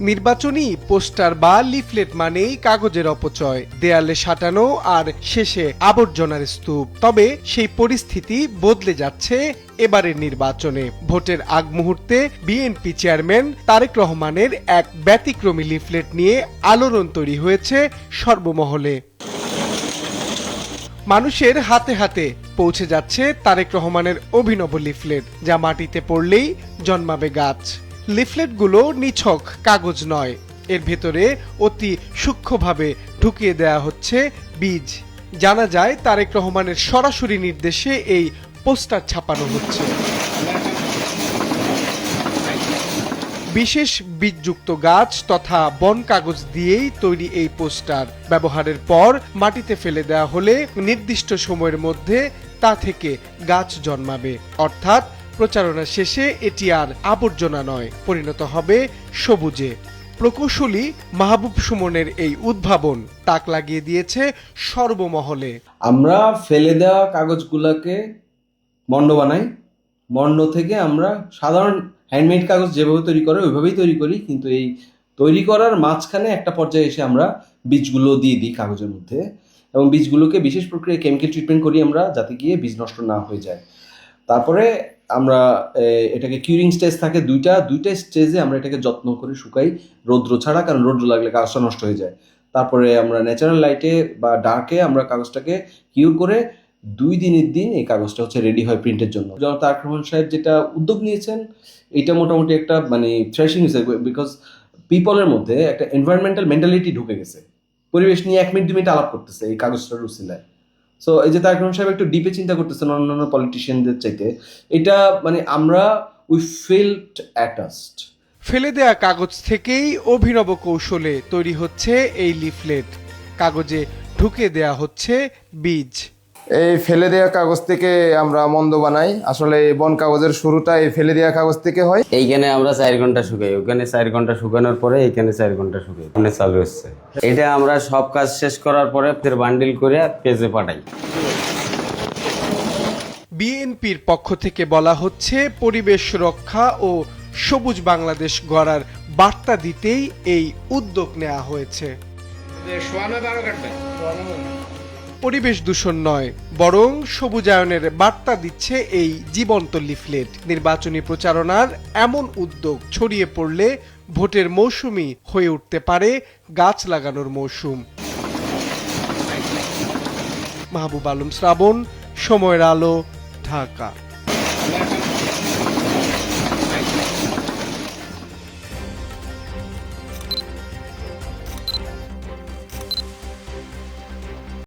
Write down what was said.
নির্বাচনী পোস্টার বা লিফলেট মানেই কাগজের অপচয়, দেয়ালে সাঁটানো আর শেষে আবর্জনার স্তূপ। তবে সেই পরিস্থিতি বদলে যাচ্ছে এবারের নির্বাচনে। ভোটের আগ মুহূর্তে বিএনপি চেয়ারম্যান তারেক রহমানের এক ব্যতিক্রমী লিফলেট নিয়ে আলোড়ন তৈরি হয়েছে সর্বমহলে। মানুষের হাতে হাতে পৌঁছে যাচ্ছে তারেক রহমানের অভিনব লিফলেট, যা মাটিতে পড়লেই জন্মাবে গাছ। লিফলেটগুলো নিছক কাগজ নয়। এর ভেতরে অতি সূক্ষ্মভাবে ঢুকিয়ে দেয়া হচ্ছে বীজ। জানা যায় তারেক রহমানের সরাসরি নির্দেশে এই পোস্টার ছাপানো হচ্ছে। বিশেষ বীজযুক্ত গাছ তথা বন কাগজ দিয়েই তৈরি এই পোস্টার। ব্যবহারের পর মাটিতে ফেলে দেওয়া হলে নির্দিষ্ট সময়ের মধ্যে তা থেকে গাছ জন্মাবে। অর্থাৎ প্রচারণা শেষে এটি আর আবর্জনা নয়, পরিণত হবে সবুজে। প্রকৌশলী মাহবুব সুমনের এই উদ্ভাবন তাক লাগিয়ে দিয়েছে সর্বমহলে। আমরা ফেলে দেওয়া কাগজগুলোকে মণ্ড বানাই। মণ্ড থেকে আমরা সাধারণ হ্যান্ডমেড কাগজ যেভাবে তৈরি করে, ওইভাবেই তৈরি করি, কিন্তু এই তৈরি করার মাঝখানে একটা পর্যায়ে এসে আমরা বীজগুলো দিয়ে দিই কাগজের মধ্যে এবং বীজগুলোকে বিশেষ প্রক্রিয়ায় কেমিক্যাল ট্রিটমেন্ট করি আমরা, যাতে গিয়ে বীজ নষ্ট না হয়ে যায়। তারপরে আমরা এটাকে কিউরিং স্টেজ থাকে দুইটা দুইটা স্টেজে আমরা এটাকে যত্ন করে শুকাই রৌদ্র ছাড়া, কারণ রৌদ্র লাগলে কাগজটা নষ্ট হয়ে যায়। তারপরে আমরা ন্যাচারাল লাইটে বা ডার্কে আমরা কাগজটাকে কিউর করে দুই দিনের দিন এই কাগজটা হচ্ছে রেডি হয় প্রিন্টের জন্য। জনাব তারেক রহমান সাহেব যেটা উদ্যোগ নিয়েছেন, এটা মোটামুটি একটা মানে থ্রেশিং হয়েছে বিকজ পিপলের মধ্যে একটা এনভায়রনমেন্টাল মেন্টালিটি ঢুকে গেছে। পরিবেশ নিয়ে এক মিনিট দু মিনিট আলাপ করতেছে এই কাগজটার উসিলায়। সো এই যে তারেক রহমান সাহেব একটু ডিপে চিন্তা করতেছেন অন্যান্য পলিটিশিয়ানদের চাইতে, এটা মানে আমরা উই ফিল্ড অ্যাটাস্ট ফেলে দেয়া কাগজ থেকেই অভিনব কৌশলে তৈরি হচ্ছে এই লিফলেট কাগজে ঢুকে দেয়া হচ্ছে বীজ। এই ফেলে দেওয়া কাগজ থেকে আমরা মন্দ বানাই। আসলে এই বন কাগজের শুরুটা এই ফেলে দেওয়া কাগজ থেকে হয়। এইখানে আমরা চার ঘণ্টা শুকাই ওখানে চার ঘণ্টা শুকানোর পরে এইখানে চার ঘণ্টা শুকাই ওখানে চালু হচ্ছে। এটা আমরা সব কাজ শেষ করার পরে ফের বান্ডিল করে পেজে পাঠাই। বিএনপির পক্ষ থেকে বলা হচ্ছে পরিবেশ রক্ষা ও সবুজ বাংলাদেশ গড়ার বার্তা দিতেই এই উদ্যোগ নেওয়া হয়েছে। পরিবেশ দূষণ নয়, বরং সবুজায়নের বার্তা দিচ্ছে এই জীবন্ত লিফলেট। নির্বাচনী প্রচারণার এমন উদ্যোগ ছড়িয়ে পড়লে ভোটের মৌসুমি হয়ে উঠতে পারে গাছ লাগানোর মৌসুম। মাহবুব আলম শ্রাবণ, সময়ের আলো, ঢাকা।